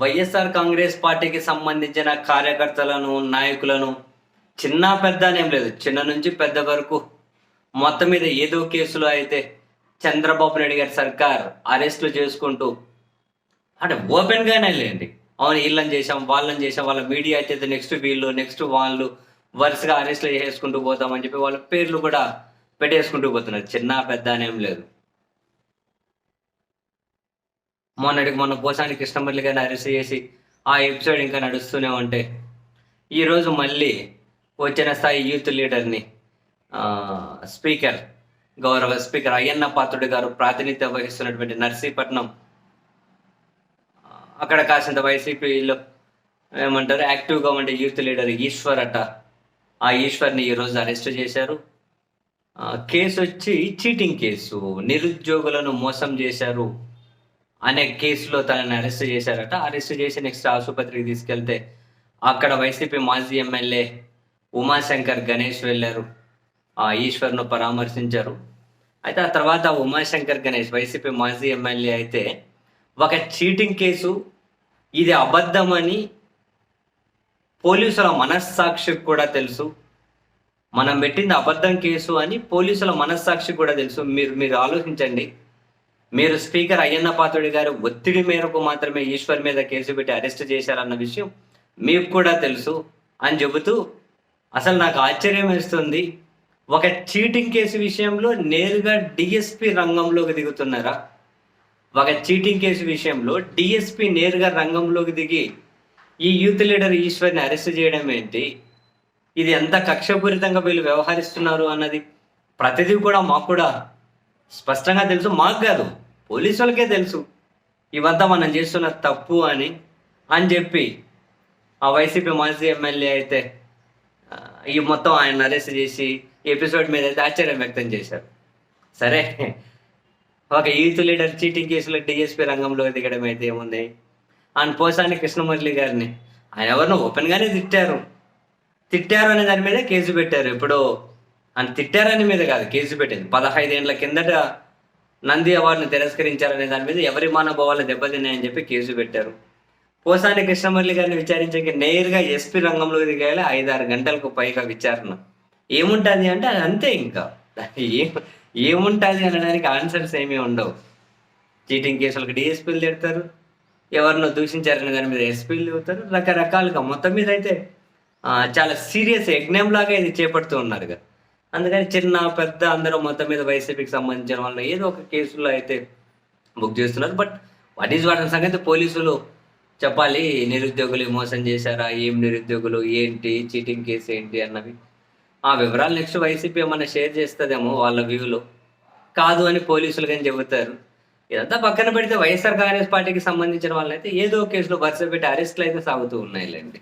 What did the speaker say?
వైఎస్ఆర్ కాంగ్రెస్ పార్టీకి సంబంధించిన కార్యకర్తలను నాయకులను చిన్న పెద్ద అనేం లేదు. చిన్న నుంచి పెద్ద వరకు మొత్తం మీద ఏదో కేసులో అయితే చంద్రబాబు నాయుడు గారి సర్కార్ అరెస్టులు చేసుకుంటూ అంటే ఓపెన్గానే లేండి. అవును వీళ్ళని చేసాం వాళ్ళని చేసాం వాళ్ళ మీడియా అయితే నెక్స్ట్ వీళ్ళు నెక్స్ట్ వాళ్ళు వరుసగా అరెస్టులు చేసుకుంటూ పోతామని చెప్పి వాళ్ళ పేర్లు కూడా పెట్టేసుకుంటూ పోతున్నారు. చిన్న పెద్ద అనేం లేదు. మొన్నటికి మొన్న పోసాని కృష్ణమల్లి గారిని అరెస్ట్ చేసి ఆ ఎపిసోడ్ ఇంకా నడుస్తూనే ఉంటే. ఈరోజు మళ్ళీ వచ్చిన స్థాయి యూత్ లీడర్ని స్పీకర్ గౌరవ స్పీకర్ అయ్యన్న పాత్రుడు గారు ప్రాతినిధ్యం వహిస్తున్నటువంటి నర్సీపట్నం అక్కడ కాసింత వైసీపీలో ఏమంటారు యాక్టివ్గా ఉండే యూత్ లీడర్ ఈశ్వర్ అట. ఆ ఈశ్వర్ని ఈరోజు అరెస్ట్ చేశారు. కేసు వచ్చి చీటింగ్ కేసు నిరుద్యోగులను మోసం చేశారు. అనే కేసులో తనని అరెస్ట్ చేశారట. అరెస్ట్ చేసి నెక్స్ట్ ఆసుపత్రికి తీసుకెళ్తే అక్కడ వైసీపీ మాజీ ఎమ్మెల్యే ఉమాశంకర్ గణేష్ వెళ్ళారు. ఆ ఈశ్వర్ను పరామర్శించారు. అయితే ఆ తర్వాత ఉమాశంకర్ గణేష్ వైసీపీ మాజీ ఎమ్మెల్యే అయితే ఒక చీటింగ్ కేసు ఇది అబద్ధమని పోలీసుల మనస్సాక్షికి కూడా తెలుసు. మనం పెట్టింది అబద్ధం కేసు అని పోలీసుల మనస్సాక్షి కూడా తెలుసు. మీరు మీరు ఆలోచించండి. మీరు స్పీకర్ అయ్యన్న పాత్రుడి గారు ఒత్తిడి మేరకు మాత్రమే ఈశ్వర్ మీద కేసు పెట్టి అరెస్ట్ చేశారన్న విషయం మీకు కూడా తెలుసు అని చెబుతూ అసలు నాకు ఆశ్చర్యం వేస్తుంది. ఒక చీటింగ్ కేసు విషయంలో నేరుగా డిఎస్పి రంగంలోకి దిగుతున్నారా? ఒక చీటింగ్ కేసు విషయంలో డిఎస్పి నేరుగా రంగంలోకి దిగి ఈ యూత్ లీడర్ ఈశ్వర్ని అరెస్ట్ చేయడం ఏంటి? ఇది ఎంత కక్షపూరితంగా వీళ్ళు వ్యవహరిస్తున్నారు అన్నది ప్రతిదీ కూడా మాకు కూడా స్పష్టంగా తెలుసు. మాకు కాదు. పోలీసు వాళ్ళకే తెలుసు ఇవంతా మనం చేస్తున్న తప్పు అని అని చెప్పి ఆ వైసీపీ మాజీ ఎమ్మెల్యే అయితే ఈ మొత్తం ఆయన అరెస్ట్ చేసి ఎపిసోడ్ మీద అయితే ఆశ్చర్యం వ్యక్తం చేశారు. సరే. ఒక యూత్ లీడర్ చీటింగ్ కేసులో డిఎస్పీ రంగంలో దిగడం అయితే ఏముంది? ఆయన పోసాని కృష్ణమురళి గారిని ఆయన ఎవరినో ఓపెన్గానే తిట్టారు. తిట్టారు అనే దాని మీద కేసు పెట్టారు. ఇప్పుడు అని తిట్టారని మీద కాదు కేసు పెట్టింది. పదహైదేళ్ళ కిందట నంది అవార్డును తిరస్కరించారనే దాని మీద ఎవరి మానభావాలు దెబ్బతిన్నాయని చెప్పి కేసు పెట్టారు. పోసాని కృష్ణమురళి గారిని విచారించక నేరుగా ఎస్పీ రంగంలో దిగాలి ఐదారు గంటలకు పైగా విచారణ. ఏముంటుంది అంటే అది అంతే ఇంకా. ఏం ఏముంటుంది అనడానికి ఆన్సర్స్ ఏమీ ఉండవు. చీటింగ్ కేసులకు డిఎస్పీలు తిడతారు. ఎవరినో దూషించారనే దాని మీద ఎస్పీలు తిరుగుతారు రకరకాలుగా మొత్తం మీద అయితే చాలా సీరియస్ యజ్ఞం లాగా ఇది చేపడుతూ ఉన్నారు కదా అందుకని చిన్న పెద్ద అందరూ మొత్తం మీద వైసీపీకి సంబంధించిన వాళ్ళు ఏదో ఒక కేసులో అయితే బుక్ చేస్తున్నారు. బట్ వాట్ ఈజ్ వాటి సంగతి పోలీసులు చెప్పాలి. నిరుద్యోగులు మోసం చేశారా? ఏం నిరుద్యోగులు? ఏంటి? చీటింగ్ కేసు ఏంటి అన్నవి. ఆ వివరాలు నెక్స్ట్ వైసీపీ ఏమన్నా షేర్ చేస్తుందేమో వాళ్ళ వ్యూలో. కాదు అని పోలీసులు కానీ చెబుతారు. ఇదంతా పక్కన పెడితే వైఎస్ఆర్ కాంగ్రెస్ పార్టీకి సంబంధించిన వాళ్ళైతే ఏదో కేసులో వరుస పెట్టి అరెస్ట్లు అయితే సాగుతూ ఉన్నాయిలేండి.